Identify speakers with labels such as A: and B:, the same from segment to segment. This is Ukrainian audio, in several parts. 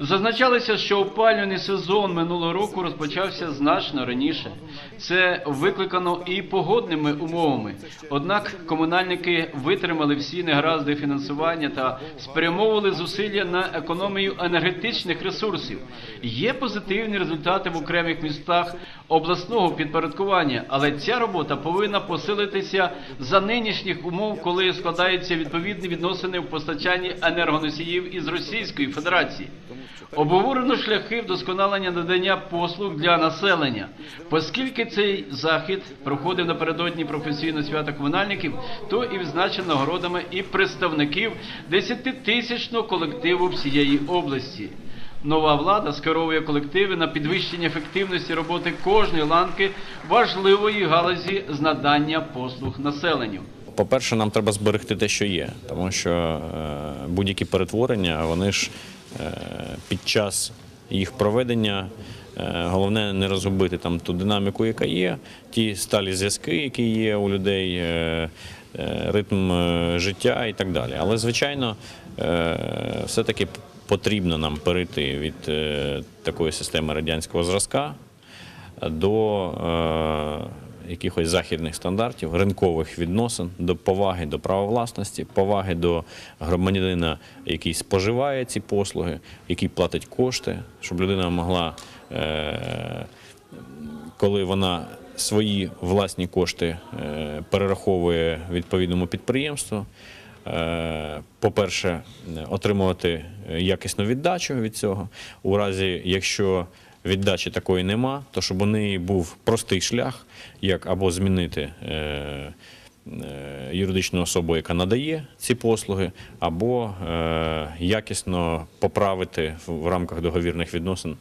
A: Зазначалося, що опалювальний сезон минулого року розпочався значно раніше. Це викликано і погодними умовами. Однак комунальники витримали всі негаразди фінансування та спрямовували зусилля на економію енергетичних ресурсів. Є позитивні результати в окремих містах обласного підпорядкування, але ця робота повинна посилитися за нинішніх умов, коли складаються відповідні відносини в постачанні енергоносіїв із Російської Федерації. Обговорено шляхи вдосконалення надання послуг для населення. Оскільки цей захід проходив напередодні професійного свята комунальників, то і відзначено нагородами і представників десятитисячного колективу всієї області. Нова влада скеровує колективи на підвищення ефективності роботи кожної ланки важливої галузі з надання послуг населенню.
B: По-перше, нам треба зберегти те, що є, тому що е, будь-які перетворення, вони ж е, під час їх проведення. е, Головне не розгубити там ту динаміку, яка є, ті сталі зв'язки, які є у людей, ритм життя і так далі. Але звичайно, е, все-таки потрібно нам перейти від такої системи радянського зразка до якихось західних стандартів, ринкових відносин, до поваги до права власності, поваги до громадянина, який споживає ці послуги, який платить кошти, щоб людина могла, е, коли вона свої власні кошти е, перераховує відповідному підприємству. е, По-перше, отримувати якісну віддачу від цього. У разі, якщо віддачі такої нема, то щоб у неї був простий шлях, як або змінити е, е, юридичну особу, яка надає ці послуги, або е, якісно поправити в, рамках договірних відносин.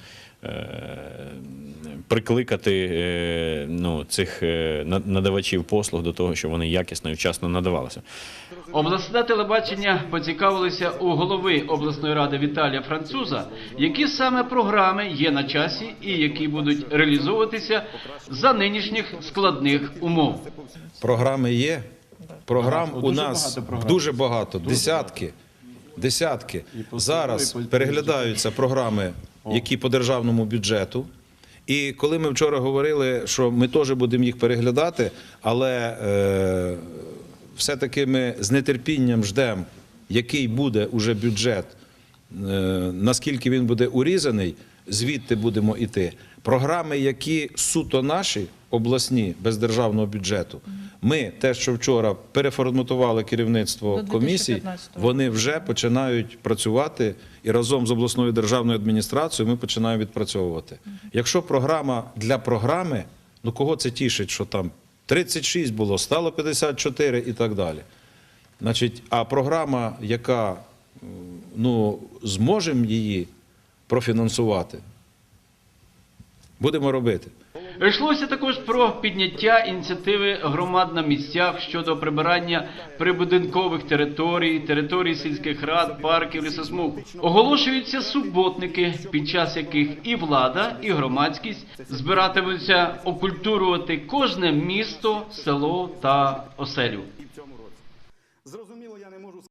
B: Прикликати ну, цих надавачів послуг до того, щоб вони якісно і вчасно надавалися.
A: Обласне телебачення поцікавилося у голови обласної ради Віталія Француза, які саме програми є на часі і які будуть реалізовуватися за нинішніх складних умов.
C: Програми є. Програм у нас дуже багато, десятки. Десятки. Зараз переглядаються програми, які по державному бюджету. І коли ми вчора говорили, що ми теж будемо їх переглядати, але е, все-таки ми з нетерпінням ждемо, який буде уже бюджет, е, наскільки він буде урізаний, звідти будемо йти. Програми, які суто наші, обласні, без державного бюджету, ми те, що вчора переформатували керівництво комісії, вони вже починають працювати і разом з обласною державною адміністрацією ми починаємо відпрацьовувати. Якщо програма для програми, ну кого це тішить, що там 36 було, стало 54 і так далі. Значить, а програма, яка ну, зможемо її профінансувати, будемо робити.
A: Йшлося також про підняття ініціативи громад на місцях щодо прибирання прибудинкових територій, територій сільських рад, парків, лісосмуг. Оголошуються суботники, під час яких і влада, і громадськість збиратимуться окультурувати кожне місто, село та оселю.